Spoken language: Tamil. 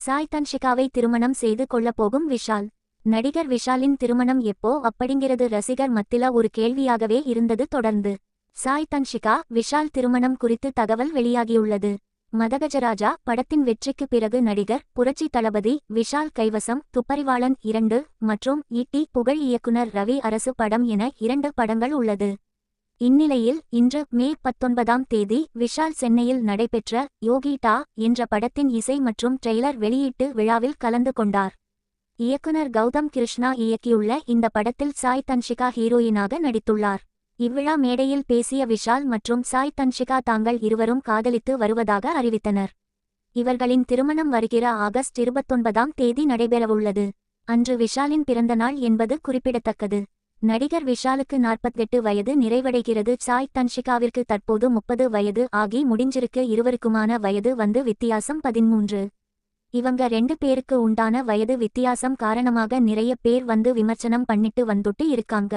சாய் தன்ஷிகாவை திருமணம் செய்து கொள்ளப் போகும் விஷால். நடிகர் விஷாலின் திருமணம் எப்போ அப்படிங்கிறது ரசிகர் மத்தில ஒரு கேள்வியாகவே இருந்தது தொடர்ந்து. சாய் தன்ஷிகா விஷால் திருமணம் குறித்து தகவல் வெளியாகியுள்ளது. மதகஜராஜா படத்தின் வெற்றிக்கு பிறகு நடிகர் புரட்சி தளபதி விஷால் கைவசம் துப்பறிவாளன் இரண்டு மற்றும் ஈட்டி புகழ் இயக்குனர் ரவி அரசு படம் என இரண்டு படங்கள் உள்ளது. இந்நிலையில் இன்று மே பத்தொன்பதாம் தேதி விஷால் சென்னையில் நடைபெற்ற யோகிடா என்ற படத்தின் இசை மற்றும் ட்ரெய்லர் வெளியீட்டு விழாவில் கலந்து கொண்டார். இயக்குனர் கௌதம் கிருஷ்ணா இயக்கியுள்ள இந்த படத்தில் சாய் தன்ஷிகா ஹீரோயினாக நடித்துள்ளார். இவ்விழா மேடையில் பேசிய விஷால் மற்றும் சாய் தன்ஷிகா தாங்கள் இருவரும் காதலித்து வருவதாக அறிவித்தனர். இவர்களின் திருமணம் வருகிற ஆகஸ்ட் இருபத்தொன்பதாம் தேதி நடைபெறவுள்ளது. அன்று விஷாலின் பிறந்தநாள் என்பது குறிப்பிடத்தக்கது. நடிகர் விஷாலுக்கு நாற்பத்தெட்டு வயது நிறைவடைகிறது. சாய் தன்ஷிகாவிற்கு தற்போது முப்பது வயது ஆகி முடிஞ்சிருக்கு. இருவருக்குமான வயது வந்து வித்தியாசம் பதிமூன்று இவங்க ரெண்டு பேருக்கு உண்டான வயது வித்தியாசம் காரணமாக நிறைய பேர் வந்து விமர்சனம் பண்ணிட்டு வந்துட்டு இருக்காங்க.